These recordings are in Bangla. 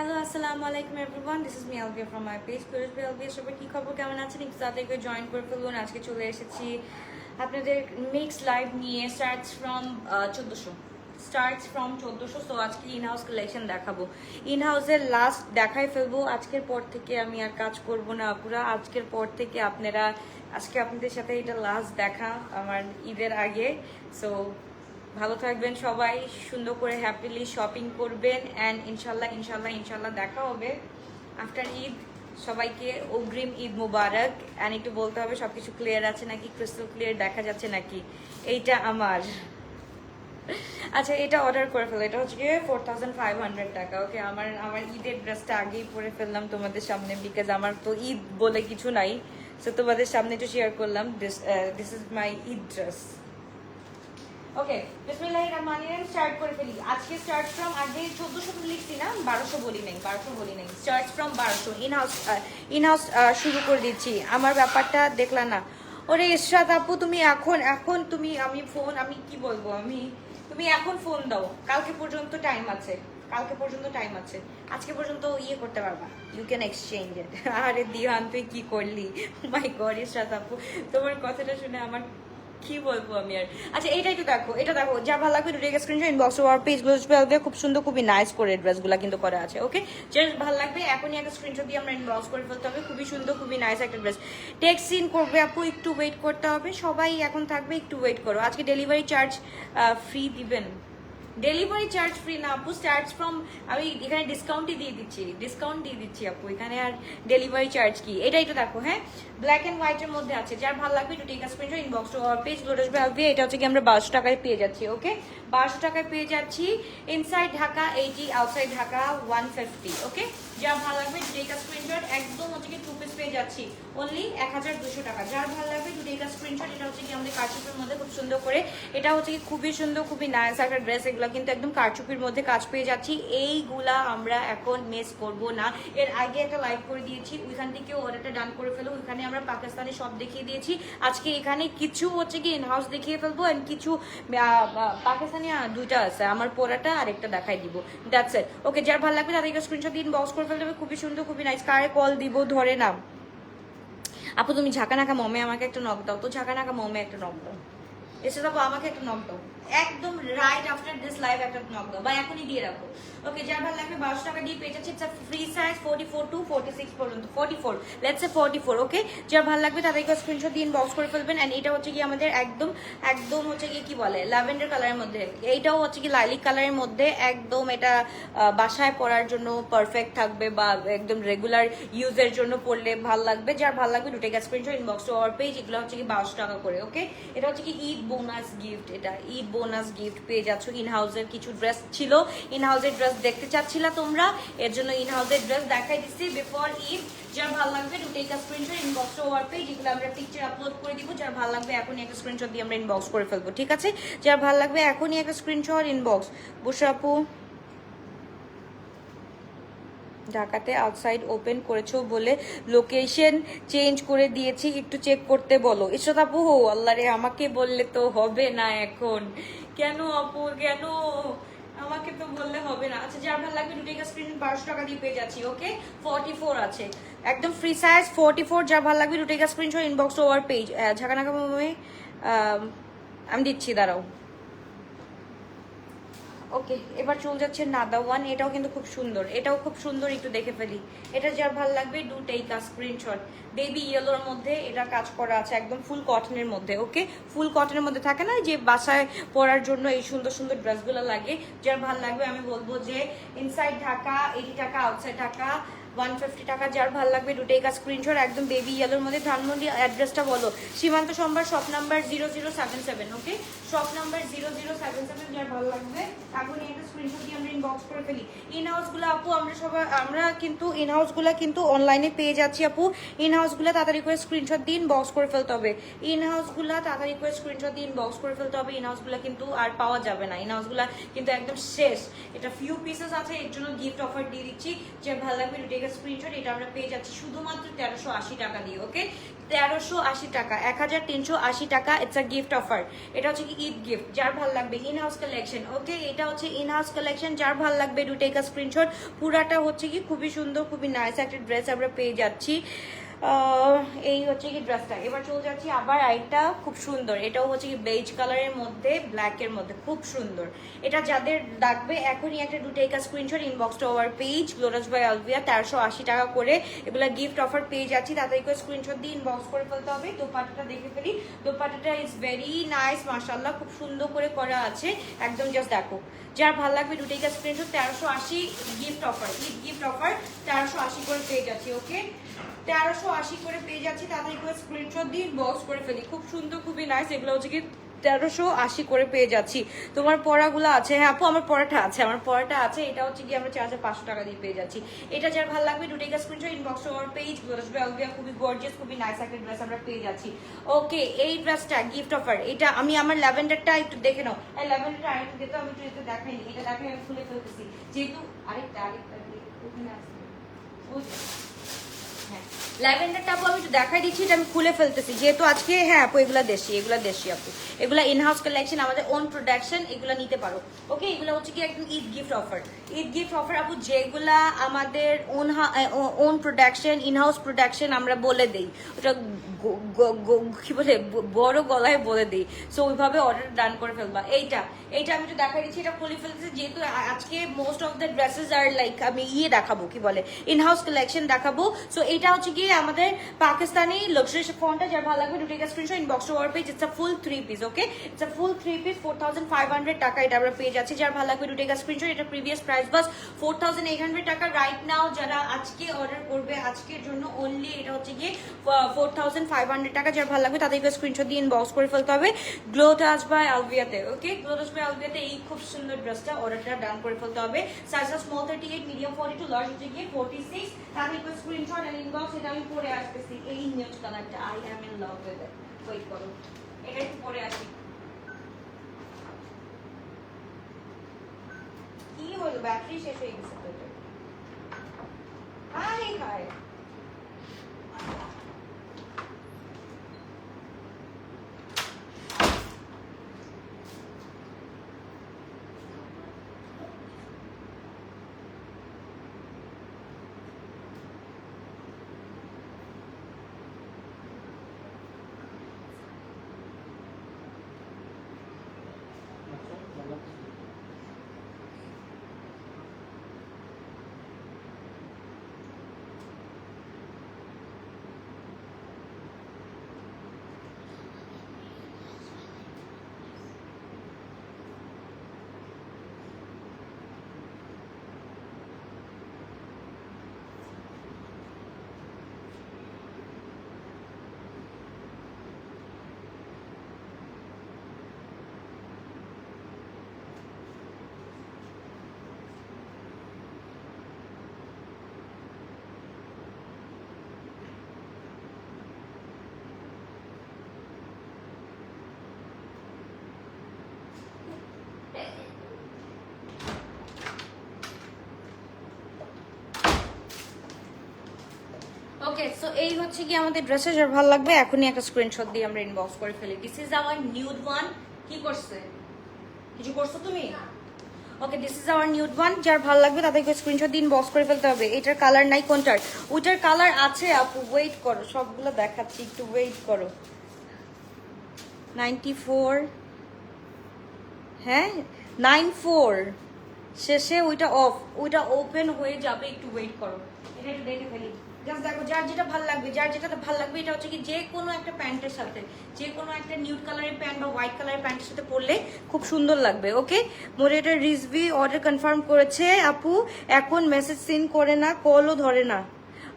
হ্যালো আসসালামু আলাইকুম everyone this is me Albia from my page কুরেশ B Albia সবাই কী খবর? কেমন আছেন? একটু তাদের করে জয়েন করে ফেলুন। আজকে চলে এসেছি আপনাদের মিক্স লাইভ নিয়ে। স্টার্টস ফ্রম চোদ্দোশো। স্টার্টস ফ্রম চোদ্দোশো সো আজকে ইন হাউস কালেকশন দেখাবো। ইন হাউসের লাস্ট দেখাই ফেলব। আজকের পর থেকে আমি আর কাজ করব না পুরা আজকের পর থেকে আপনারা, আজকে আপনাদের সাথে এটা লাস্ট দেখা আমার ঈদের আগে। সো ভালো থাকবেন সবাই, সুন্দর করে হ্যাপিলি শপিং করবেন অ্যান্ড ইনশাল্লাহ ইনশাল্লাহ ইনশাল্লাহ দেখা হবে আফটার ঈদ। সবাইকে অগ্রিম ঈদ মুবারক। অ্যান্ড একটু বলতে হবে সব কিছু ক্লিয়ার আছে নাকি? ক্রিস্টাল ক্লিয়ার দেখা যাচ্ছে নাকি? এইটা আমার। আচ্ছা এটা অর্ডার করে ফেলো। এটা হচ্ছে গিয়ে ফোর থাউজেন্ড ফাইভ হান্ড্রেড টাকা। ওকে আমার আমার ঈদের ড্রেসটা আগেই পরে ফেললাম তোমাদের সামনে বিকজ আমার তো ঈদ বলে কিছু নাই। সো তোমাদের সামনে একটু শেয়ার করলাম। This this is my Eid dress okay বিসমিল্লাহির রহমানির রহিম স্টার্ট করে ফেলি। আজকে স্টার্ট ফ্রম আগে চোদ্দোশো লিখছি না, বারোশো বলি নাই, বারোশো বলি নাই। স্টার্ট ফ্রম বারোশো ইন হাউস ইন হাউস শুরু করে দিচ্ছি। আমার ব্যাপারটা দেখলা না। ওরে ইশরাত আপু, তুমি এখন এখন তুমি, আমি ফোন আমি কি বলব, আমি, তুমি এখন ফোন দাও। কালকে পর্যন্ত টাইম আছে, কালকে পর্যন্ত টাইম আছে। আজকে পর্যন্ত ইয়ে করতে পারবা। ইউ ক্যান এক্সচেঞ্জ আরে দিহান তুই কি করলি? মাই গড ইশরাত আপু, তোমার কথাটা শুনে আমার কি বলব আমি আর? আচ্ছা এটাই তো দেখো, এটা দেখো, যা ভালো লাগবে দুটো স্ক্রিনশট ইনবক্স ওয়ার পেজগুলো খুব সুন্দর, খুবই নাইস করে ড্রেসগুলো কিন্তু করা আছে ওকে জাস্ট ভালো লাগবে, এখনই একটা স্ক্রিনশট দিয়ে আমরা ইনবক্স করে ফেলতে হবে, খুবই সুন্দর, খুবই নাইস একটা ড্রেস টেক্স সিন করবে আপু, একটু ওয়েট করতে হবে, সবাই এখন থাকবে, একটু ওয়েট করো। আজকে ডেলিভারি চার্জ ফ্রি দিবেন। ডেলিভারি চার্জ ফ্রি না, আপু স্টার্টস ফ্রম আমি এখানে ডিসকাউন্টই দিয়ে দিচ্ছি ডিসকাউন্ট দিয়ে দিচ্ছি, আপু, এখানে আর ডেলিভারি চার্জ কি? এটাই তো দেখো হ্যাঁ? ব্ল্যাক অ্যান্ড হোয়াইটের মধ্যে আছে, যার ভালো লাগবে একটু take screenshot inbox to our page lotus ভাবি এটা হচ্ছে কি আমরা বারোশো টাকায় পেয়ে যাচ্ছি ওকে বারোশো টাকায় পেয়ে যাচ্ছি inside Dhaka eighty outside Dhaka one fifty okay যার ভালো লাগবে টেক স্ক্রিনশট একদম হচ্ছে কি টু পিস পেয়ে যাচ্ছি। অনলি এক হাজার দুশো টাকা। যার ভালো লাগবে টু টেক স্ক্রিনশট এটা হচ্ছে কি আমাদের কারচুপির মধ্যে খুব সুন্দর করে, এটা হচ্ছে কি খুবই সুন্দর, খুবই নাইস একটা ড্রেস এগুলো কিন্তু একদম কারচুপির মধ্যে কাজ পেয়ে যাচ্ছি। এইগুলা আমরা এখন মিস করব না। এর আগে একটা লাইভ করে দিয়েছি, ওইখান থেকে অর্ডারটা ডান করে ফেলো। ওইখানে আমরা পাকিস্তানি সব দেখিয়ে দিয়েছি। আজকে এখানে কিছু হচ্ছে কি ইনহাউস দেখিয়ে ফেলব অ্যান্ড কিছু পাকিস্তানি দুইটা আছে। আমার পরাটা আর একটা দেখাই দিব। দ্যাটস ইট ওকে যার ভালো লাগবে তাদেরকে স্ক্রিনশট দিন বক্স করে হবে খুবই সুন্দর, খুবই নাইস কারে কল দিব? ধরে না আপু, তুমি ঝাঁকা নাকা মমে আমাকে একটা নক দাও। তো ঝাঁকা নাকা মমে একটা নক দাও। এসে দেবো আমাকে একটা নক দাও। একদম রাইট আফটার দিস লাইভ একটা নক দাও, বা এখনই দিয়ে রাখো। ওকে যার ভালো লাগবে বারোশো টাকা দিয়ে পেয়ে যাচ্ছে free size forty four two forty six পর্যন্ত forty four let's a forty four okay যার ভালো লাগবে তাদেরকে স্ক্রিনশট দিয়ে বক্স করে ফেলবেন অ্যান্ড এটা হচ্ছে কি আমাদের একদম একদম হচ্ছে কি কি বলে ল্যাভেন্ডার কালারের মধ্যে। এইটাও হচ্ছে কি লাইলিক কালারের মধ্যে, একদম এটা বাসায় পরার জন্য পারফেক্ট থাকবে, বা একদম রেগুলার ইউজের জন্য পড়লে ভালো লাগবে। যার ভালো লাগবে দুটো screenshot inbox to our page এগুলো হচ্ছে কি বারোশো টাকা করে ওকে এটা হচ্ছে কি ঈদ বোনাস গিফট এটা, ঈদ বোনাস গিফট পেয়ে যাচ্ছ। ইন হাউসের কিছু ড্রেস ছিল। ইন হাউসের ড্রেস দেখতে চাচ্ছিলা তোমরা। এর জন্য ইন হাউসের ড্রেস দেখাই দিচ্ছি। বিফোর ঈদ, যার ভালো লাগবে দুটো একটা স্ক্রিনশট ইনবক্স ওভার পেয়ে এগুলো আমরা পিকচার আপলোড করে দিব, যার ভালো লাগবে এখনই একটা স্ক্রিনশট দিয়ে আমরা ইনবক্স করে ফেলব, ঠিক আছে? যার ভালো লাগবে এখনই একটা স্ক্রিনশট ইনবক্স বসে আপু। ঢাকাতে আউটসাইড ওপেন করেছ বলে লোকেশন চেঞ্জ করে দিয়েছি, একটু চেক করতে বলো। ঈশ্বর আপু আল্লাহ রে, আমাকে বললে তো হবে না এখন। কেন আপু, কেন? আমাকে তো বললে হবে না। আচ্ছা যার ভালো লাগবে, দুটো স্ক্রিন বারোশো টাকা দিয়ে পেয়ে যাচ্ছি ওকে ফর্টি ফোর আছে। একদম ফ্রি সাইজ ফর্টি ফোর যার ভালো লাগবে, দুটো স্ক্রিন ইনবক্স ওভার পেজ ঝাঁকানাকা আমি দিচ্ছি, দাঁড়াও। ওকে, এবার চলে যাচ্ছে নাদা ওয়ান এটাও কিন্তু খুব সুন্দর, এটাও খুব সুন্দর একটু দেখে ফেলি। এটা যার ভালো লাগবে do take a screenshot baby ইয়েলোর মধ্যে এটা কাজ করা আছে একদম ফুল কটনের মধ্যে, ওকে? ফুল কটনের মধ্যে থাকে না যে বাসায় পরার জন্য এই সুন্দর সুন্দর ড্রেসগুলো লাগে, যার ভালো লাগবে আমি বলব যে ইনসাইড ঢাকা এইটি টাকা আউটসাইড ঢাকা ওয়ান ফিফটি টাকা, যার ভালো লাগবে দুটো একা স্ক্রিনশট একদম বেবি ইয়েলোর মধ্যে। ধানমন্ডি অ্যাড্রেসটা বলো। Shimanto Shambhar shop number zero zero seven seven okay shop number zero zero seven seven যার ভালো লাগবে এখন একটা স্ক্রিনশট দিয়ে আমরা ইনবক্স করে ফেলি। ইন হাউসগুলো আপু, আমরা সবাই, আমরা কিন্তু ইন হাউসগুলো কিন্তু অনলাইনে পেয়ে যাচ্ছি আপু। ইন হাউসগুলো তাড়াতাড়ি করে স্ক্রিনশট দিয়ে ইনবক্স করে ফেলতে হবে। ইন হাউসগুলো তাড়াতাড়ি করে স্ক্রিনশট দিয়ে ইনবক্স করে ফেলতে হবে। ইন হাউসগুলো কিন্তু আর পাওয়া যাবে না। ইন হাউসগুলো কিন্তু একদম শেষ। এটা ফিউ পিসেস আছে, এর জন্য গিফট অফার দিয়ে দিচ্ছি। যে ভালো লাগবে টেক স্ক্রিনশট এটা আমরা পেয়ে যাচ্ছি শুধুমাত্র তেরোশো আশি টাকা দিয়ে ওকে তেরোশো আশি টাকা, এক হাজার তিনশো আশি টাকা ইটস আ গিফট অফার এটা হচ্ছে কি ঈদ গিফট যার ভালো লাগবে ইন হাউস কালেকশন ওকে এটা হচ্ছে ইন হাউস কালেকশন যার ভালো লাগবে দুটো টেক স্ক্রিনশট পুরাটা হচ্ছে কি খুবই সুন্দর, খুবই নাইস একটা ড্রেস আমরা পেয়ে যাচ্ছি। এই হচ্ছে কি ড্রেসটা এবার চলে যাচ্ছি আবার আরেকটা খুব সুন্দর। এটাও হচ্ছে কি বেজ কালারের মধ্যে ব্ল্যাকের মধ্যে। খুব সুন্দর। এটা যাদের লাগবে, এখনই একটা take a screenshot inbox to our page glorious by Alvia তেরোশো আশি টাকা করে এগুলো গিফট অফার পেয়ে যাচ্ছি। তাদেরকে স্ক্রিনশট দিয়ে ইনবক্স করে ফেলতে হবে। দোপাটাটা দেখে ফেলি। দোপাটাটা ইজ ভেরি নাইস মাশাল্লাহ খুব সুন্দর করে করা আছে। একদম জাস্ট দেখো। যার ভালো লাগবে টেক আ স্ক্রিনশট তেরোশো আশি গিফট অফার গিফট অফার তেরোশো আশি করে পেয়ে যাচ্ছি ওকে তেরোশো আশি করে পেয়ে যাচ্ছি তাদের করে স্ক্রিনশট দিয়ে বক্স করে ফেলি। খুব সুন্দর, খুবই নাইস এগুলো হচ্ছে কি তেরোশো আশি করে পেয়ে যাচ্ছি। তোমার পড়াগুলো আছে হ্যাঁ আপু, আমার পড়াটা আছে, আমার পড়াটা আছে, এটা হচ্ছে কি আমরা চার হাজার পাঁচশো টাকা দিয়ে পেয়ে যাচ্ছি। এটা যার ভালো লাগবে দুটো screenshot inbox our page Alvia খুবই গর্জিয়াস খুবই নাইস একটা ড্রেস আমরা পেয়ে যাচ্ছি। ওকে এই ড্রেসটা গিফট অফার এটা আমি আমার ল্যাভেন্ডারটা একটু দেখে নাও। এই ল্যাভেন্ডারটা আরেকটু দেখো, আমি একটু একটু দেখাইনি এটা দেখাই আমি খুলে ফেলতেছি। যেহেতু আরেকটা আরেকটা ওই যে। হ্যাঁ ল্যাভেন্ডারটা আপু আমি একটু দেখাই দিচ্ছি, এটা আমি খুলে ফেলতেছি। যেহেতু আজকে হ্যাঁ আপু, এগুলা দেশি এগুলা দেশি আপু। এগুলা ইনহাউস কালেকশন আমাদের ওন প্রোডাকশন এগুলা নিতে পারো। ওকে, এগুলো হচ্ছে কি একদম Eid gift offer Eid gift offer আপু, যেগুলা আমাদের own own production in house production আমরা বলে দেই। ওটা কি বলে বড় গলায় বলে দিই। সো ওইভাবে অর্ডার ডান করে ফেলবা। এইটা এইটা আমি একটু দেখাই দিচ্ছি, এটা খুলে ফেলতেছি, যেহেতু আজকে মোস্ট অফ দ্য ড্রেসেস আর লাইক আমি ইয়ে দেখাবো, কি বলে ইনহাউস কালেকশন দেখাবো। সো এটা হচ্ছে গিয়ে আমাদের পাকিস্তানি লাক্সারি ফোনটা যার ভালো লাগবে দুটো screenshot inbox our page it's a full three piece okay it's a full three piece four thousand five hundred টাকা এটা আমরা পেয়ে যাচ্ছি, যার ভালো লাগবে দুটো স্ক্রিনশট এটা previous price was four thousand eight hundred টাকা রাইট নাও যারা আজকে অর্ডার করবে, আজকের জন্য অনলি এটা হচ্ছে গিয়ে ফোর থাউজেন্ড ফাইভ হান্ড্রেড টাকা, যার ভালো লাগবে, তাদেরকে স্ক্রিনশট দিয়ে ইনবক্স করে ফেলতে হবে গ্লো টাচ বাই আলভিয়াতে ওকে গ্লো টাচ বাই আলভিয়াতে এই খুব সুন্দর ড্রেসটা অর্ডারটা ডান করে ফেলতে হবে। Size small thirty eight medium forty two large হচ্ছে গিয়ে ফোর্টি সিক্স তাদেরকে স্ক্রিনশট এন্ড ইনবক্স এটা আমি পরে আসতেছি, এই নিউজ কালারটা I am in love with it wait করো। এটা একটু পরে আসি। কি হলো? ব্যাটারি শেষ হয়ে গেছে। তো। High high. ওকে সো এই হচ্ছে কি আমাদের ড্রেসে যার ভালো লাগবে এখনই একটা স্ক্রিনশট দিয়ে আমরা ইনবক্স করে ফেলি। This is our nude one কি করছে? কিছু করছ তুমি? Okay this is our nude one যার ভালো লাগবে তাদেরকে স্ক্রিনশট দিন বক্স করে ফেলতে হবে। এটার কালার নাই কোনটার? ওইটার কালার আছে আপু ওয়েট করো সবগুলো দেখাচ্ছি একটু ওয়েট করো। নাইনটি ফোর হ্যাঁ? নাইন ফোর শেষে ওইটা অফ ওইটা ওপেন হয়ে যাবে একটু ওয়েট করো। এটা একটু দেখে ফেলি। জাস্ট দেখো, যার যেটা ভালো লাগবে, যার যেটা ভালো লাগবে, এটা হচ্ছে কি যে কোনো একটা প্যান্টের সাথে যে কোনো একটা নিউড কালারের প্যান্ট বা হোয়াইট কালারের প্যান্টের সাথে পরলে খুব সুন্দর লাগবে ওকে মোরে এটা রিজভি অর্ডার কনফার্ম করেছে, আপু, এখন মেসেজ সিন করে না কলও ধরে না।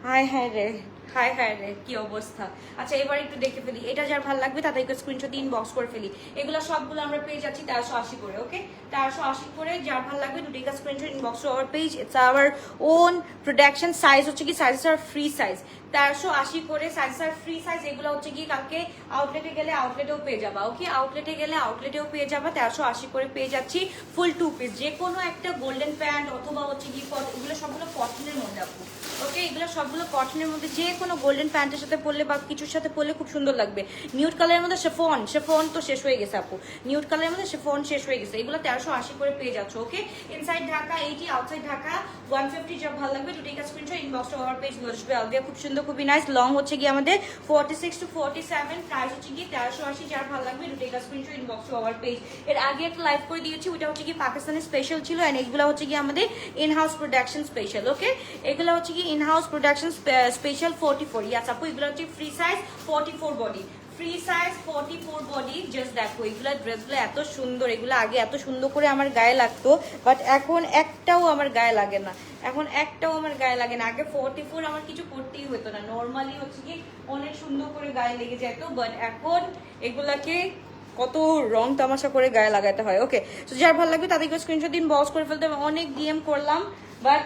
হায় হায় রে। হায় হায় রে, কি অবস্থা? আচ্ছা এবার একটু দেখে ফেলি। এটা যার ভালো লাগবে, তাদেরকে স্ক্রিনশট ইনবক্স করে ফেলি। এগুলো সবগুলো আমরা পেয়ে যাচ্ছি তেরোশো আশি করে ওকে তেরোশো আশি করে যার ভালো লাগবে দুটিকা screenshot inbox our page it's our own production size হচ্ছে কি সাইজ আর ফ্রি সাইজ তেরোশো আশি করে সাইজ আর ফ্রি সাইজ এগুলো হচ্ছে কি কালকে আউটলেটে গেলে আউটলেটেও পেয়ে যাবা ওকে আউটলেটে গেলে আউটলেটেও পেয়ে যাবা, তেরোশো আশি করে পেয়ে যাচ্ছি ফুল টু পিস যে কোনো একটা গোল্ডেন প্যান্ট অথবা হচ্ছে কি এগুলো সবগুলো কটনের মধ্যে আপু। ওকে, এগুলো সবগুলো কটনের মধ্যে যে কোনো গোল্ডেন প্যান্টের সাথে পরলে বা কিছুর সাথে পরলে খুব সুন্দর লাগবে। নিউড কালারের মধ্যে শেফন শেফন তো শেষ হয়ে গেছে আপু। নিউড কালারের মধ্যে শেফন শেষ হয়ে গেছে। এগুলো তেরোশো আশি করে পেয়ে যাচ্ছে, okay? Inside Dhaka eighty outside Dhaka one fifty যা ভালো লাগবে take a screenshot inbox to page বসবে। আলবিয়া খুব সুন্দর, খুবই নাইস লং হচ্ছে গিয়ে আমাদের forty six two forty seven price হচ্ছে গিয়ে তেরোশো আশি, যার ভালো লাগবে take a screenshot inbox to our page এর আগে একটা লাইভ করে দিয়েছি, ওটা হচ্ছে কি পাকিস্তানের স্পেশাল ছিল এন্ড এগুলো হচ্ছে কি আমাদের in house production special okay? এগুলো হচ্ছে কি in house production special forty four yes আপু এগুলো হচ্ছে free size forty four body free size forty four body just দেখো, এগুলো ড্রেসগুলো এত সুন্দর, এগুলো আগে এত সুন্দর করে আমার গায়ে লাগতো বাট এখন একটাও আমার গায়ে লাগে না। এখন একটাও আমার গায়ে লাগে না। আগে ফোর্টি ফোর আমার কিছু করতেই হতো না। নর্মালি হচ্ছে কি, অনেক সুন্দর করে গায়ে লেগে যেত বাট এখন এগুলাকে কত রং তামাশা করে গায়ে লাগাতে হয়। ওকে তো যার ভালো লাগবে তাদেরকে স্ক্রিনশট দিন বক্স করে ফেলতে অনেক ডিএম করলাম। বাট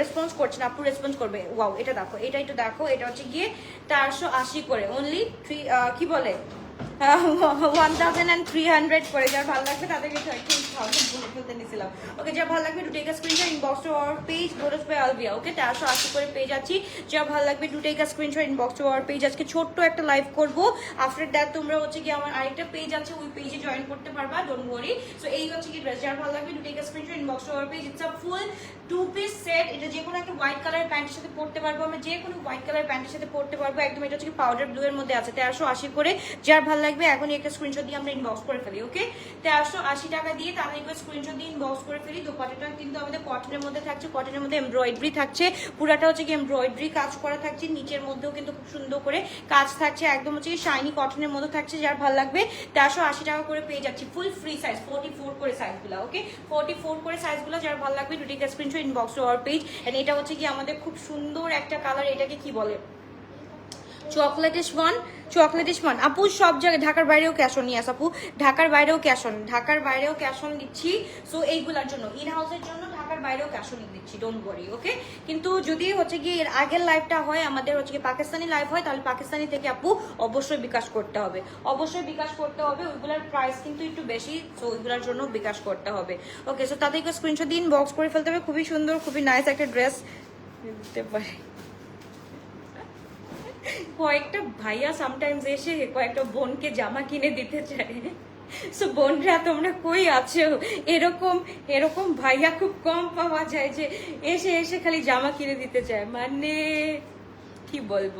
রেসপন্স করছে না, আপু রেসপন্স করবে। ওয়াও এটা দেখো, এটা একটু দেখো, এটা হচ্ছে গিয়ে চারশো আশি করে। অনলি থ্রি কি বলে? One thousand and three hundred করে। যার ভালো লাগবে তাদেরকে ওকে, যা ভালো লাগবে পেজ ওকে আশি করে যা ভালো লাগবে পেজ ছোট্ট একটা লাইভ করব। আফটার দ্যাট তোমরা হচ্ছে কি আমার আরেকটা পেজ আছে, ওই পেজে জয়েন করতে পারবা ডোন্ট ওয়ারি সো এই হচ্ছে কি ড্রেস যার ভালো লাগবে page full two piece set এটা যে কোনো একটা হোয়াইট কালার প্যান্টের সাথে পরতে পারব আমরা, যে কোনো হোয়াইট কালার প্যান্টের সাথে পরতে পারব। একদম এটা হচ্ছে পাউডার ব্লু এর মধ্যে আছে, তেরোশো আশি করে। যার ভালো লাগবে এখনই একটা স্ক্রিনশট দিয়ে আমরা ইনবক্স করে ফেলি ওকে তেরোশো আশি টাকা দিয়ে কটনের মধ্যে থাকছে মধ্যে থাকছে। পুরাটা হচ্ছে কি কাজ করা থাকছে, নিচের মধ্যেও কিন্তু খুব সুন্দর করে কাজ থাকছে। একদম হচ্ছে শাইনি কটনের মধ্যে থাকছে, যার ভালো লাগবে তেরোশো আশি টাকা করে পেয়ে যাচ্ছি। Full free size forty four করে সাইজগুলো ওকে ফোর্টি ফোর করে সাইজগুলো যার ভালো লাগবে, দুটি screenshot inbox to our page এটা হচ্ছে কি আমাদের খুব সুন্দর একটা কালার এটাকে কি বলে? চকলেটিস ওয়ান চকলেটিস ওয়ান আপু, সব জায়গায় ঢাকার বাইরেও ক্যাশ অন ইয়াস আপু। ঢাকার বাইরেও ক্যাশ অন ঢাকার বাইরেও ক্যাশ অন দিচ্ছি। সো এইগুলার জন্য ইন হাউসের জন্য ঢাকার বাইরেও ক্যাশ অন দিচ্ছি ডোন্ট ওয়ারি ওকে কিন্তু যদি হচ্ছে কি এর আগের লাইভটা হয়, আমাদের হচ্ছে কি পাকিস্তানি লাইভ হয়, তাহলে পাকিস্তানি থেকে আপু অবশ্যই বিকাশ করতে হবে। অবশ্যই বিকাশ করতে হবে, ওইগুলোর প্রাইস কিন্তু একটু বেশি সো ওইগুলোর জন্য বিকাশ করতে হবে। ওকে সো তাদেরকে স্ক্রিনশট দিন বক্স করে ফেলতে হবে। খুবই সুন্দর, খুবই নাইস একটা ড্রেস দিতে পারে। কয়েকটা ভাইয়া সামটাইমস এসে কয়েকটা বোনকে জামা কিনে দিতে চায়। সো বোনরা তোমরা কই আছো? এরকম এরকম ভাইয়া খুব কম পাওয়া যায় যে এসে এসে খালি জামা কিনে দিতে চায়। মানে কি বলব?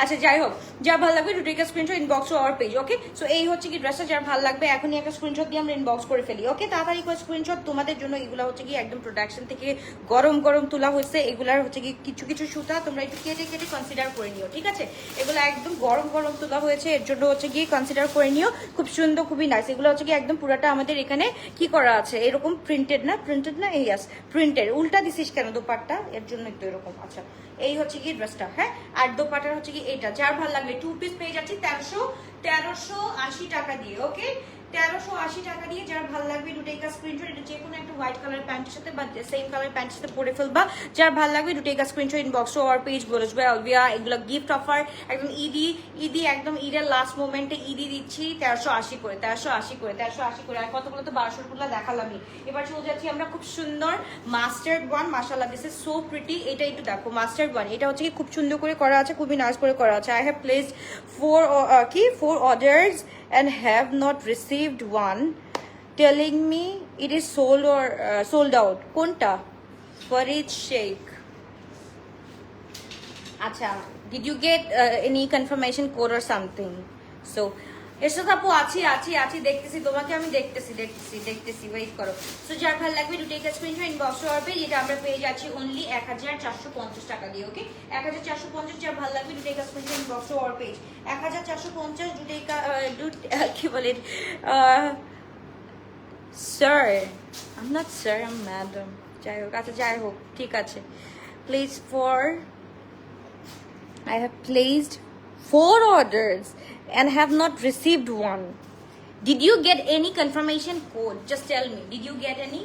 আচ্ছা যাই হোক, যা ভালো লাগবে to take screenshot inbox to our page okay so এই হচ্ছে কি ড্রেসটা যার ভালো লাগবে, এখনই একটা স্ক্রিনশট দিয়ে আমরা ইনবক্স করে ফেলি ওকে তাড়াতাড়ি করে স্ক্রিনশট তোমাদের জন্য, এগুলো হচ্ছে কি একদম প্রোডাকশন থেকে গরম গরম তোলা হয়েছে, এগুলার হচ্ছে কি কিছু কিছু সুতা তোমরা একটু কেটে কেটে কনসিডার করে নিও, ঠিক আছে? এগুলো একদম গরম গরম তোলা হয়েছে, এর জন্য হচ্ছে গিয়ে কনসিডার করে নিও, খুব সুন্দর, খুবই নাইস এগুলো হচ্ছে কি একদম পুরাটা আমাদের এখানে কি করা আছে, এরকম প্রিন্টেড না প্রিন্টেড না, এই ইয়াস প্রিন্টেড উল্টা দিছিস কেন দোপাট্টা? এর জন্য একটু এরকম আচ্ছা এই হচ্ছে কি ড্রেসটা হ্যাঁ? আর দোপাটার হচ্ছে কি এটা যার ভালো লাগবে টু পিস পেয়ে যাচ্ছি তেরোশো তেরোশো আশি টাকা দিয়ে ওকে তেরোশো আশি টাকা দিয়ে যার ভালো লাগবে দুটো একটা স্ক্রিনশট এটা যে একটা হোয়াইট কালার প্যান্টের সাথে বা সেম কালার প্যান্টের সাথে পরে ফেলবা। যার ভালো লাগবে দুটো একটা স্ক্রিনশট ইনবক্স আর পেজ বলবে অলভিয়া, এগুলো গিফট অফার একদম ইডি ইডি একদম ঈদের লাস্ট মোমেন্টে ইডি দিচ্ছি তেরোশো আশি করে, তেরোশো আশি করে, তেরোশো আশি করে। আর কতগুলো তো বারোশো গুলো দেখালামই। এবার চলে যাচ্ছি আমরা খুব সুন্দর মাস্টার্ড ওয়ান মাসাল্লাহ দিস ইজ সো প্রিটি এটা একটু দেখো মাস্টার্ড ওয়ান এটা হচ্ছে কি খুব সুন্দর করে করা আছে, খুবই নাইস করে করা আছে। আই হ্যাভ প্লেসড ফোর কি? Four orders and have not received one telling me it is sold or uh, sold out. Kunta, for each shake. acha did you get uh, any confirmation code or something? So এসো আপু, আছি আছি আছি, দেখতেছি, তোমাকে আমি দেখতেছি দেখতেছি দেখতেছি ওয়েট করো। সো যার ভালো লাগবে টু টেক স্ক্রিনশট ইনবক্স করবে যেটা আমরা পেয়ে যাচ্ছি অনলি এক হাজার চারশো পঞ্চাশ টাকা দিয়ে ওকে এক হাজার চারশো পঞ্চাশ, যার ভালো লাগবে to take screenshot inbox our page এক হাজার চারশো পঞ্চাশ দু টেকা কি বলে sir I'm not sir I'm madam যাই হোক আচ্ছা যাই হোক, ঠিক আছে। Please for I have placed four orders and have not received one. Did you get any confirmation code? Just tell me. Did you get any?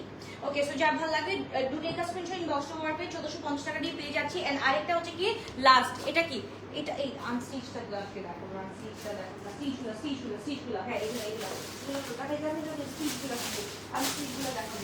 Okay so যা ভালো লাগে দু টেকা স্ক্রিনশট ইনবক্স ওভার পে 1450 টাকা দিয়ে পেয়ে যাচ্ছি এন্ড আরেকটা হচ্ছে কি লাস্ট এটা কি এটা, এই আনস্টিচটা গ্লাসকে দেখো আনস্টিচটা দেখো স্টিচগুলো স্টিচগুলো স্টিচগুলো হ্যাঁ এগুলো এগুলো কাটে যাবে স্টিচগুলো দেখো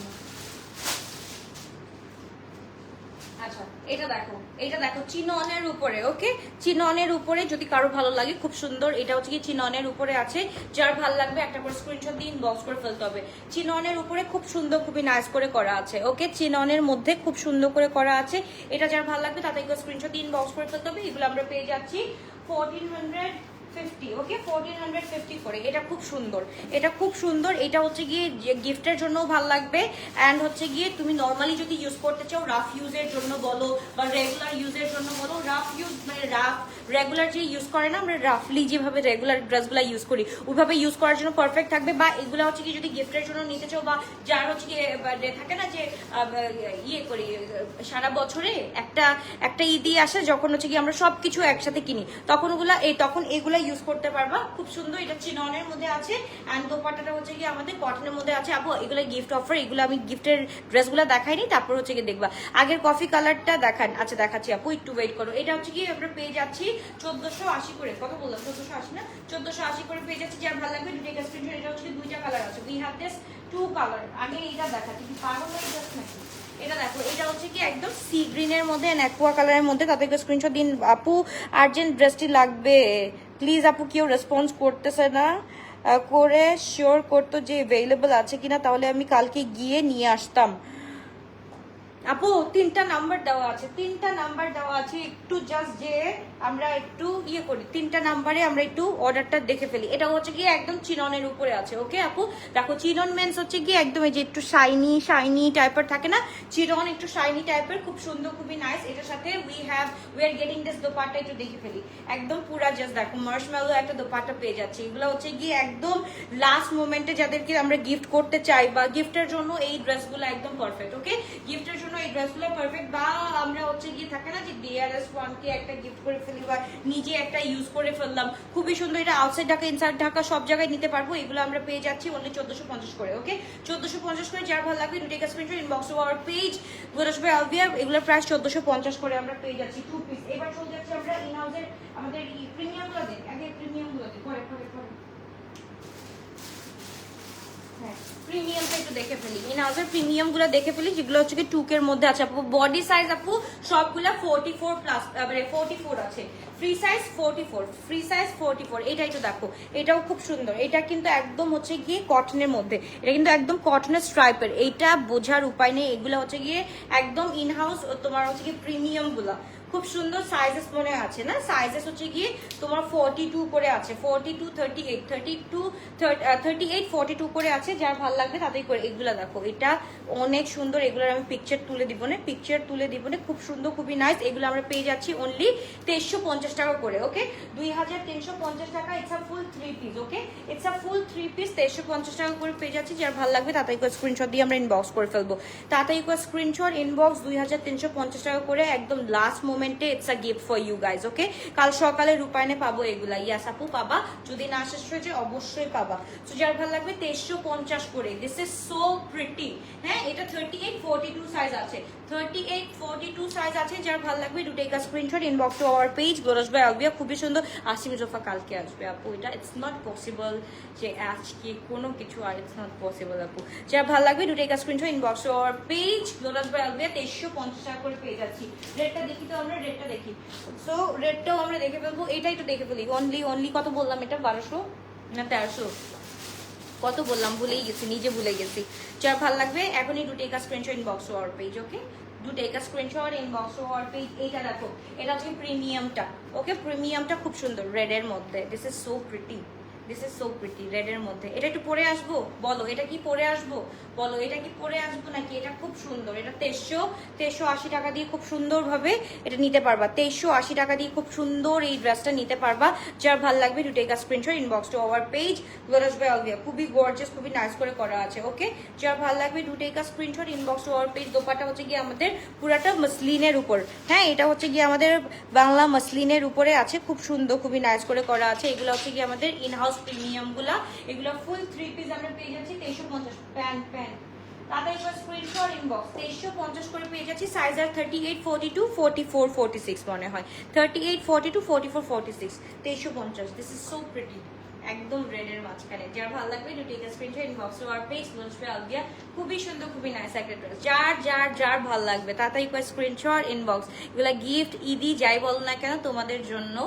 আচ্ছা এটা দেখো এটা দেখো চিননের উপরে ওকে চিননের উপরে যদি কারও ভালো লাগে, খুব সুন্দর, এটা হচ্ছে কি চিননের উপরে আছে। যার ভালো লাগবে একটা করে স্ক্রিনশট দিয়ে ইনবক্স করে ফেলতে হবে। চিননের উপরে খুব সুন্দর, খুবই নাইস করে করা আছে ওকে চিননের মধ্যে খুব সুন্দর করে করা আছে। এটা যার ভালো লাগবে, তাতে স্ক্রিনশট দিয়ে ইনবক্স করে ফেলতে হবে। এগুলো আমরা পেয়ে যাচ্ছি fourteen hundred fifty okay fourteen hundred fifty করে। এটা খুব সুন্দর। এটা খুব সুন্দর। এটা হচ্ছে গিয়ে গিফটের জন্য ভালো লাগবে। অ্যান্ড হচ্ছে গিয়ে তুমি নর্মালি যদি ইউজ করতে চাও রাফ ইউজের জন্য বলো বা রেগুলার ইউজের জন্য বলো রাফ ইউজ মানে রাফ রেগুলার যে ইউজ করে না, আমরা রাফলি যেভাবে রেগুলার ড্রেসগুলো ইউজ করি, ওইভাবে ইউজ করার জন্য পারফেক্ট থাকবে। বা এগুলো হচ্ছে কি যদি গিফটের জন্য নিতে চাও বা যার হচ্ছে কি থাকে না যে ইয়ে করি, সারা বছরে একটা একটা ঈদই আসে, যখন হচ্ছে কি আমরা সব কিছু একসাথে কিনি, তখন ওগুলা এই, তখন এগুলা ইউজ করতে পারবা। খুব সুন্দর, এটা চিননের মধ্যে আছে। অ্যান্ড দোপাটাটা হচ্ছে কি আমাদের কটনের মধ্যে আছে। আপু, এগুলো গিফট অফার এগুলো আমি গিফটের ড্রেসগুলো দেখাইনি, তারপর হচ্ছে কি দেখবা। আগের কফি কালারটা দেখান। আচ্ছা দেখাচ্ছি আপু, একটু ওয়েট করো। এটা হচ্ছে কি আমরা পেয়ে যাচ্ছি চোদ্দশো আশি করে। কত বললাম? চোদ্দশো আশি না? চোদ্দশো আশি করে পেয়ে যাচ্ছি। যার ভালো লাগবে, দুটো স্ক্রিনশট এটা হচ্ছে দুইটা কালার আছে। হ্যাভ দিস টু কালার আগে এইটা দেখাচ্ছি। কি পাগল হয়ে যাচ্ছে নাকি? এটা দেখো, এটা হচ্ছে কি একদম সি গ্রিনের মধ্যে অ্যাকোয়া কালারের মধ্যে। তাদেরকে স্ক্রিনশট দিন। আপু আর্জেন্ট ড্রেসটি লাগবে। প্লিজ আপু, কেউ রেসপন্স করতেছে না। করে শিওর করতো যে অ্যাভেলেবল আছে কিনা, তাহলে আমি কালকে গিয়ে নিয়ে আসতাম। আপু, তিনটা নাম্বার দেওয়া আছে, তিনটা নাম্বার দেওয়া আছে, একটু জাস্ট যে আমরা একটু ইয়ে করি, তিনটা নাম্বারে আমরা একটু অর্ডারটা দেখে ফেলি। এটা হচ্ছে গিয়ে একদম চিননের উপরে আছে ওকে আপু? দেখো, চিনন মেন্স হচ্ছে গিয়ে একদম এই যে একটু শাইনি শাইনি টাইপের থাকে না? চিরন একটু শাইনি টাইপের খুব সুন্দর, খুবই নাইস এটার সাথে we have we are getting this dupatta একটু দেখে ফেলি। একদম পুরা জাস্ট দেখো মার্শমেলো একটা দোপাট্টা পেয়ে যাচ্ছে। এগুলো হচ্ছে গিয়ে একদম লাস্ট মোমেন্টে যাদেরকে আমরা গিফট করতে চাই বা গিফটের জন্য এই ড্রেসগুলো একদম পারফেক্ট ওকে গিফটের জন্য এই ড্রেসগুলো পারফেক্ট বা আমরা হচ্ছে গিয়ে থাকে না যে ডিআরএস ওয়ানকে একটা গিফট করে ফেলি বা নিজে একটা ইউজ করে ফেললাম, খুবই সুন্দর। এটা আউটসাইড ঢাকা ইনসাইড ঢাকা সব জায়গায় নিতে পারব। এগুলো আমরা পেয়ে যাচ্ছি অনলি চোদ্দশো পঞ্চাশ করে ওকে চোদ্দশো পঞ্চাশ করে যার ভালো লাগবে, দুটো স্ক্রিনশট ইনবক্স আওয়ার পেজ গোরসবে আলবিয়া এগুলোর প্রাইস চোদ্দশো পঞ্চাশ করে আমরা পেয়ে যাচ্ছি টু পিস এবার চলে যাচ্ছি আমরা ইন আমাদের প্রিমিয়ামগুলো দেখ আগে প্রিমিয়ামগুলো দেখ পরে পরে। পরে প্রিমিয়ামটা একটু দেখে ফেলি। ইন হাউসের প্রিমিয়ামগুলো দেখে ফেলি, যেগুলো হচ্ছে টুকের মধ্যে আছে। বডি সাইজ আপু ফোর্টি ফোর প্লাস মানে ফোর্টি ফোর আছে। Free size forty four free size forty four এটা দেখো। এটাও খুব সুন্দর। এটা কিন্তু একদম হচ্ছে গিয়ে কটনের মধ্যে। এটা কিন্তু একদম কটনের স্ট্রাইপের এইটা বোঝার উপায় নেই। এগুলো হচ্ছে গিয়ে একদম ইন হাউস তোমার হচ্ছে গিয়ে প্রিমিয়ামগুলা। খুব সুন্দর সাইজেস মনে আছে না? সাইজেস হচ্ছে গিয়ে তোমার ফোর্টি টু করে আছে। Forty two thirty eight thirty two thirty eight forty two করে আছে। যার ভালো লাগবে তাদের করে এগুলো দেখো। এটা অনেক সুন্দর। এগুলোর আমি পিকচার তুলে দিব না। পিকচার তুলে দিব না। খুব সুন্দর, খুবই নাইস এগুলো আমরা পেয়ে যাচ্ছি অনলি তেইশশো পঞ্চাশ টাকা করে ওকে দুই হাজার তিনশো পঞ্চাশ টাকা। It's a full three piece okay it's a full three piece তেইশশো পঞ্চাশ টাকা করে পেয়ে যাচ্ছি। যার ভালো লাগবে তাড়াতাড়ি করে স্ক্রিনশট দিয়ে আমরা ইনবক্স করে ফেলব। তাড়াতাড়ি করে স্ক্রিনশট ইনবক্স দুই হাজার তিনশো পঞ্চাশ টাকা করে একদম লাস্ট মোমেন্টে it's a gift for you guys okay কাল সকালে রূপায়ণে পাবো এগুলা। ইয়াস আপু, পাবা। যদি না শেষ হয়েছে অবশ্যই পাবা। তো যার ভালো লাগবে, তেইশশো পঞ্চাশ করে। দিস ইজ সো প্রিটি হ্যাঁ এটা thirty eight forty two size আছে। Thirty eight forty two size আছে, যার ভালো লাগবে do take a screenshot inbox to our page গোরস ভাই, আলবিয়া, খুবই সুন্দর। আসিম জোফা কালকে আসবে, আপু, এটা ইটস নট পসিবল যে আজকে কোনো কিছু, আর ইটস নট পসিবল আপু। যার ভালো লাগবে do take a screenshot inbox to our page গোরস ভাই, আলবিয়া, তেইশশো পঞ্চাশ টাকা করে পেয়ে যাচ্ছি। রেটটা দেখি তো আমরা রেটটা দেখি। সো রেটটাও আমরা দেখে ফেলব এটাই তো দেখে ফেলি। অনলি অনলি কত বললাম এটা? বারোশো না তেরোশো? কত বললাম, ভুলেই গেছি, নিজে ভুলে গেছি। যার ভালো লাগবে, এখনই দুটো একা screenshot inbox our page okay দুটো একা স্ক্রিনশট ইনবক্স হওয়ার পেজ এইটা দেখো, এটা হচ্ছে প্রিমিয়ামটা ওকে প্রিমিয়ামটা খুব সুন্দর রেডের মধ্যে। This is so pretty this is so pretty red এর মধ্যে। এটা একটু পরে আসব? বলো, এটা কি পরে আসব? বলো, এটা কি পরে আসব নাকি? এটা খুব সুন্দর, এটা তেইশশো তেইশশো আশি টাকা দিয়ে খুব সুন্দরভাবে এটা নিতে পারবা। তেইশশো আশি টাকা দিয়ে খুব সুন্দর এই ড্রেসটা নিতে পারবা। যার ভালো লাগবে to take a screenshot inbox to our page গোরাস by অলভিয়া খুবই গর্জিয়াস খুবই নাইস করে করা আছে ওকে যার ভালো লাগবে to take a screenshot inbox to our page dupatta হচ্ছে গিয়ে আমাদের পুরাটা মসলিনের উপর। হ্যাঁ এটা হচ্ছে গিয়ে আমাদের বাংলা মসলিনের উপরে আছে, খুব সুন্দর, খুবই নাইস করে করা আছে। এগুলো হচ্ছে গিয়ে আমাদের ইন হাউস প্রিমিয়ামগুলা এগুলো ফুল থ্রি পিস আমরা পেয়ে যাচ্ছি তেইশশো পঞ্চাশ প্যান্ট প্যান্ট তাদের এবার স্ক্রিনশট ইনবক্স তেইশশো পঞ্চাশ করে পেয়ে যাচ্ছি সাইজ আর thirty eight forty two forty four forty six মনে হয়। Thirty eight forty two forty four forty six তেইশশো পঞ্চাশ। দিস ইজ সো প্রিটি একদম রেডের মাঝখানে। যার ভালো লাগবে একটু take inbox to our page লোনসপে আলবিয়া খুবই সুন্দর, খুবই নাইস একটা যার যার যার ভালো লাগবে তাড়াতাড়ি স্ক্রিনশট ইনবক্স এগুলা গিফট ইদি যাই বল না কেন, তোমাদের জন্য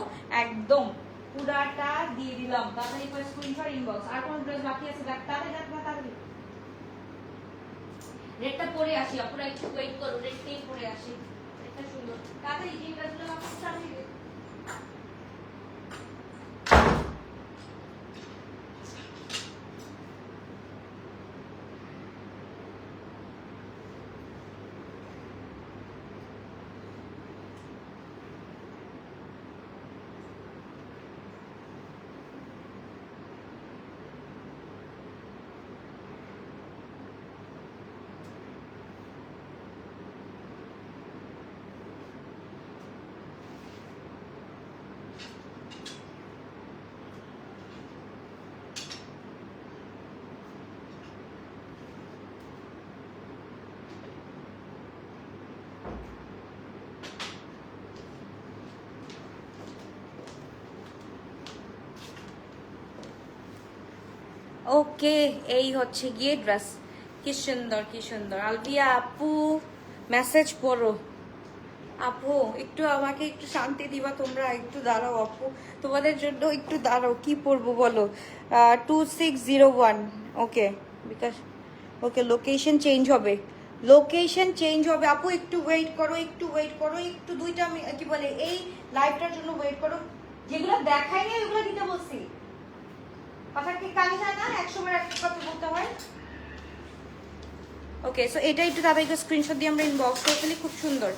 একদম পুরাটা দিয়ে দিলাম। তাড়াতাড়ি করে স্ক্রিনশট ইনবক্স আর কোন ড্রেস বাকি আছে? দেখ, তাড়াতাড়ি দেখ তাড়াতাড়ি। রেডটা পরে আসি আপনারা একটু ওয়েট করো রেটটাই পরে আসি। এটা সুন্দর। তাড়াতাড়ি যে ড্রেসগুলো বাকি ওকে, এই হচ্ছে গিয়ে ড্রেস কি সুন্দর কি সুন্দর। আলবিয়া আপু মেসেজ পড়ো আপু, একটু আমাকে একটু শান্তি দিবা তোমরা, একটু দাঁড়াও আপু। তোমাদের জন্য একটু দাঁড়াও, কি পড়ব বলো? Two six zero one okay bKash okay location change হবে। লোকেশন চেঞ্জ হবে। আপু, একটু ওয়েট করো, একটু ওয়েট করো, একটু দুইটা, কি বলে, এই লাইভটার জন্য ওয়েট করো। যেগুলো দেখাই না ওগুলো দিতে বলছি। কথা কি কানে যায় না? বার একটা কথা বলতে হয়? ওকে সো এটা একটু তাদেরকে স্ক্রিনশট দিয়ে আমরা ইনবক্স করে ফেলি, খুব সুন্দর।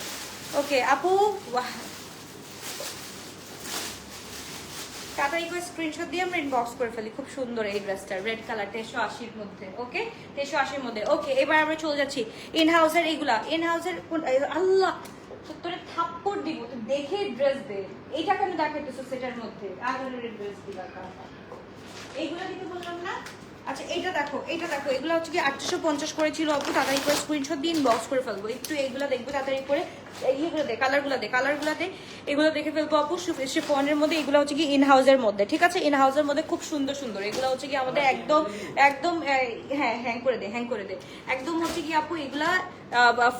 ওকে আপু ওয়াহ। করে স্ক্রিনশট দিয়ে আমরা ইনবক্স করে ফেলি, খুব সুন্দর এই ড্রেসটা রেড কালার তেরোশো আশির মধ্যে ওকে তেরোশো আশির মধ্যে ওকে এবার আমরা চলে যাচ্ছি। ইন হাউসের এইগুলা ইন হাউসের আল্লাহ! তোরে থাপ্পড় দিব, তো দেখে ড্রেস দে। এইটাকে আমি দেখাইতেছো সেটার মধ্যে আগারের ড্রেস দিবা এইগুলো বললাম না? আচ্ছা এটা দেখো এটা দেখো, এগুলো হচ্ছে কি আটশো পঞ্চাশ করে ছিল আপু তাড়াতাড়ি করে স্ক্রিনশট দিয়ে ইনবক্স করে ফেলব। একটু এইগুলো দেখব, তাড়াতাড়ি করে কালারগুলো দে কালারগুলো দে এগুলো দেখে ফেলব আপু সে ফোনের মধ্যে, এগুলো হচ্ছে কি ইন হাউসের মধ্যে, ঠিক আছে? ইন হাউসের মধ্যে খুব সুন্দর সুন্দর, এগুলো হচ্ছে কি আমাদের একদম একদম হ্যাঁ হ্যাং করে দে হ্যাং করে দে। একদম হচ্ছে কি আপু, এগুলা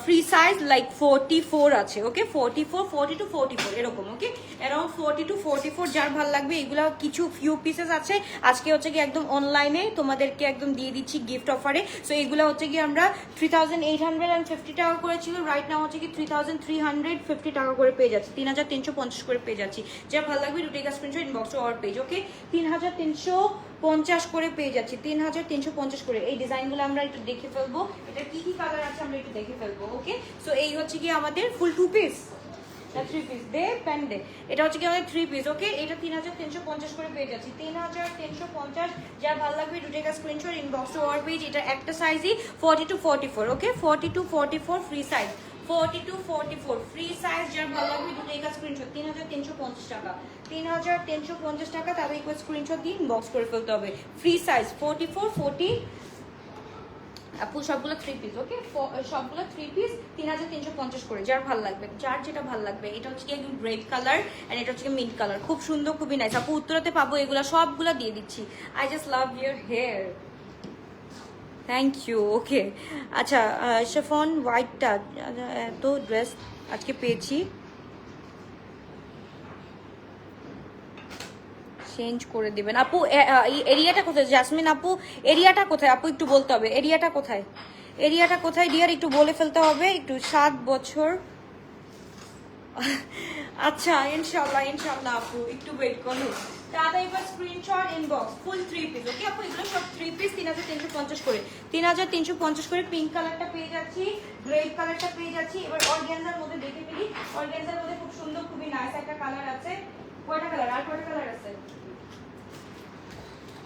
free size like forty four আছে okay forty four forty two forty four এরকম okay around forty two forty four যার ভালো লাগবে, এগুলো কিছু ফিউ পিসেস আছে। আজকে হচ্ছে কি একদম অনলাইনে তোমাদেরকে একদম দিয়ে দিচ্ছি গিফট অফারে সো এগুলো হচ্ছে কি আমরা three thousand eight hundred and fifty টাকা করেছিল রাইট নাও হচ্ছে কি three thousand three hundred fifty টাকা করে পেয়ে যাচ্ছি, তিন হাজার তিনশো পঞ্চাশ করে পেয়ে যাচ্ছি। যা ভালো লাগবে to take screenshot inbox page okay তিন হাজার তিনশো পঞ্চাশ করে পেয়ে যাচ্ছি, তিন হাজার তিনশো পঞ্চাশ করে। এই ডিজাইনগুলো আমরা একটু দেখে ফেলব। এটা কি কি কালার আছে আমরা একটু দেখে ফেলব ওকে সো এই হচ্ছে কি আমাদের full two piece three piece দে প্যান্ট দে। এটা হচ্ছে কি আমাদের থ্রি পিস ওকে এটা তিন হাজার তিনশো পঞ্চাশ করে পেয়ে যাচ্ছি। তিন হাজার তিনশো পঞ্চাশ, যা ভালো লাগবে to take a screenshot inbox to our page এটা একটা সাইজই forty two forty four okay forty two forty four free size forty two forty four free size যার ভালো লাগবে টু টেকা স্ক্রিনশট তিন হাজার তিনশো পঞ্চাশ টাকা। তিন হাজার তিনশো পঞ্চাশ টাকা তবে একবার স্ক্রিনশট দিয়ে ইনবক্স করে ফেলতে হবে। Free size forty four forty আপু সবগুলো থ্রি পিস ওকে সবগুলো থ্রি পিস তিন হাজার তিনশো পঞ্চাশ করে, যার ভালো লাগবে, যার যেটা ভালো লাগবে, এটা হচ্ছে একদম রেড কালার অ্যান্ড এটা হচ্ছে মিন্ট কালার খুব সুন্দর, খুবই নাইস আপু, উত্তরাতে পাবো এগুলো, সবগুলো দিয়ে দিচ্ছি। I just love your hair thank you okay আচ্ছা শেফন হোয়াইটটা এত ড্রেস আজকে পেয়েছি। চেঞ্জ করে দিবেন। আপু এরিয়াটা কোথায়? জাসমিন আপু, এরিয়াটা কোথায়? আপু, একটু বলতে হবে, এরিয়াটা কোথায়? এরিয়াটা কোথায়? ডিয়ার, একটু বলে ফেলতে হবে, একটু সাত বছর। আচ্ছা ইনশাল্লাহ ইনশাল্লাহ আপু, একটু ওয়েট করুন। দাদা, এবার screenshot inbox full three piece okay আপু, এগুলো সব থ্রি পিস তিন হাজার তিনশো পঞ্চাশ করে। তিন হাজার তিনশো পঞ্চাশ করে পিঙ্ক কালারটা পেয়ে যাচ্ছি গ্রেপ কালারটা পেয়ে যাচ্ছি। এবার অর্গ্যানজার মধ্যে দেখে ফেলি। অর্গ্যানজার মধ্যে খুব সুন্দর, খুবই নাইস একটা কালার আছে। কয়টা কালার আর কয়টা কালার আছে?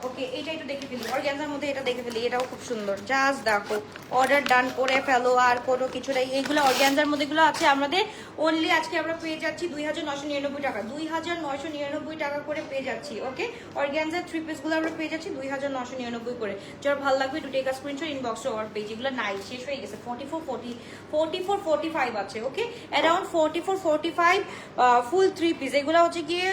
ওকে, এটা একটু দেখে ফেলি। অর্গ্যানজার মধ্যে এটা দেখে ফেলি, এটাও খুব সুন্দর। জাস্ট দেখো, অর্ডার ডান করে, ফেলো আর কোনো এইগুলো অর্গ্যানজার আছে, আমাদের অনলি আজকে আমরা পেয়ে যাচ্ছি দুই হাজার নশো নিরানব্বই টাকা। দুই হাজার নশো নিরানব্বই টাকা করে পেয়ে যাচ্ছি, ওকে? অর্গ্যানজার থ্রি পিসগুলো আমরা পেয়ে যাচ্ছি দুই হাজার নশো নিরানব্বই করে। যার ভালো লাগবে একটু take a screenshot inbox over page এগুলো নাই, শেষ হয়ে গেছে। Forty four forty forty four forty five আছে, okay? Around forty four forty five full three piece এগুলো হচ্ছে গিয়ে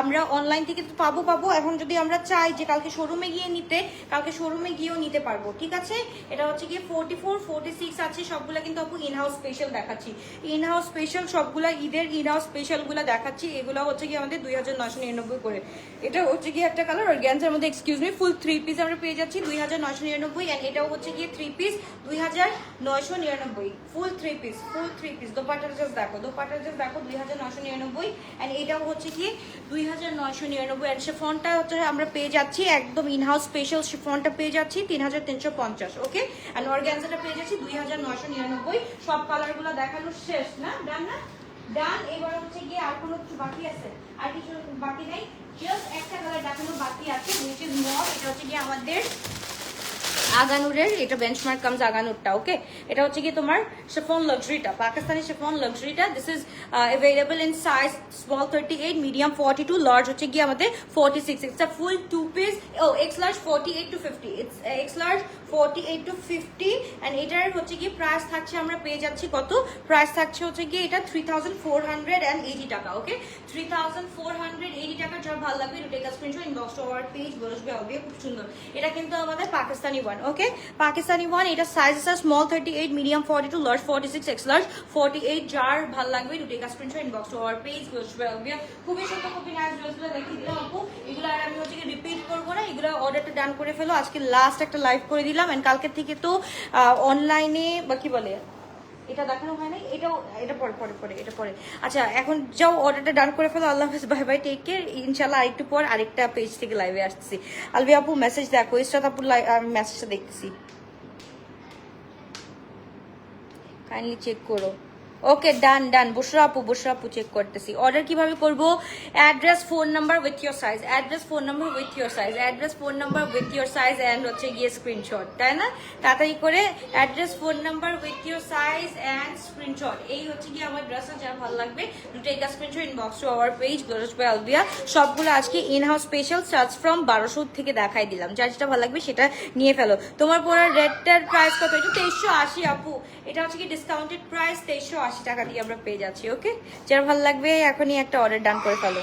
আমরা অনলাইন থেকে তো পাবো পাবো। এখন যদি আমরা চাই যে কালকে শোরুমে গিয়ে নিতে কালকে শোরুমে গিয়েও নিতে পারব, ঠিক আছে? এটা হচ্ছে গিয়ে ফোর্টি ফোর ফোর্টি সিক্স আছে, সবগুলো কিন্তু আপু ইন হাউস স্পেশাল দেখাচ্ছি। ইন হাউস স্পেশাল সবগুলা, ঈদের ইন হাউস স্পেশালগুলো দেখাচ্ছি এগুলো হচ্ছে গিয়ে আমাদের দুই হাজার নশো নিরানব্বই করে। এটা হচ্ছে গিয়ে একটা কালার আর গ্যান্সের মধ্যে excuse me full three piece আমরা পেয়ে যাচ্ছি দুই হাজার নশো নিরানব্বই অ্যান্ড এটাও হচ্ছে গিয়ে থ্রি পিস দুই হাজার নয়শো নিরানব্বই। Full three piece full three piece দোপাটার just দেখো দোপাটার জাস্ট দেখো, দুই হাজার নশো নিরানব্বই অ্যান্ড এটাও হচ্ছে গিয়ে দুই হাজার নয়শো নিরানব্বই। অ্যান্ড সে ফোনটা হচ্ছে আমরা পেয়ে যাচ্ছি একদম ইনহাউস স্পেশাল শিফনটা পেয়ে যাচ্ছি, তিন হাজার তিনশো পঞ্চাশ ওকে অ্যান্ড অর্গ্যান্সাটা পেয়ে যাচ্ছি দুই হাজার নয়শো নিরানব্বই। সব কালারগুলো দেখানো শেষ, না? ডান না? ডান এবার হচ্ছে গিয়ে আর কোনো কিছু বাকি আছে? আর কিছু বাকি নেই? জাস্ট একটা কালার দেখানো বাকি আছে উইচ ইজ মর এটা হচ্ছে গিয়ে আমাদের আগানুরের, এটা বেঞ্চমার্ক কামস আগানুরটা ওকে এটা হচ্ছে কি তোমার শেফন লাক্সারিটা Pakistani chiffon লাক্সারিটা this is available in size small thirty eight medium forty two large হচ্ছে গিয়ে আমাদের forty six it's full two piece O X large forty eight to fifty it's X large forty eight to fifty এটার হচ্ছে প্রাইস থাকছে, আমরা পেয়ে যাচ্ছি কত? প্রাইস থাকছে হচ্ছে এটা three thousand four hundred and eighty টাকা okay three thousand four hundred eighty টাকা ভালো লাগবে, এটা স্ক্রিনশট ইনবক্স পেজ হবে খুব সুন্দর। এটা কিন্তু আমাদের Pakistani one okay Pakistani one এটা সাইজ আছে small thirty eight medium forty two large forty six X large forty eight যার ভালো লাগবে একটু take a screenshot inbox to our page বসবে হবে খুবই সুন্দর, খুবই নাইস ড্রেসগুলো দিলাম আপু, এগুলো আর আমি হচ্ছে রিপিট করব না, এগুলো অর্ডারটা ডান করে ফেলো, আজকে লাস্ট একটা লাইভ করে দিলাম। এন্ড কালকে থেকে তো অনলাইনে বা কি বলে, এটা দেখানো হয় নাই, এটাও, এটা পরে পরে পরে, এটা পরে। আচ্ছা এখন যাও অর্ডারটা ডান করে ফেলো, আল্লাহ হাফিজ বাই বাই টেক কেয়ার ইনশাল্লাহ আরেকটু পর আরেকটা পেজ থেকে লাইভে আসছি। আলবি আপু মেসেজ দেখো ইসরাত আপুর মেসেজটা দেখছি। কাইন্ডলি চেক করো। ওকে ডান ডান বুসরা আপু বুসরা আপু চেক করতেছি অর্ডার কীভাবে করব address phone number with your size address phone number with your size address phone number with your size and হচ্ছে গিয়ে স্ক্রিনশট তাই না? তাড়াতাড়ি করে address phone number with your size and screenshot এই হচ্ছে গিয়ে আমার ড্রেসটা যা ভালো লাগবে, দুটো একটা screenshot inbox to our page গ্লোরস by আলবিয়া সবগুলো আজকে in house special charge from বারোশো থেকে দেখাই দিলাম। যার যেটা ভালো লাগবে সেটা নিয়ে ফেলো। তোমার পরে রেডটার প্রাইস কত? এটা তেইশশো আশি, আপু। এটা হচ্ছে কি ডিসকাউন্টেড প্রাইস তেইশশো আশি টাকা দিয়ে আমরা পেয়ে যাচ্ছি ওকে যার ভালো লাগবে এখনই একটা অর্ডার ডান করে ফেলো।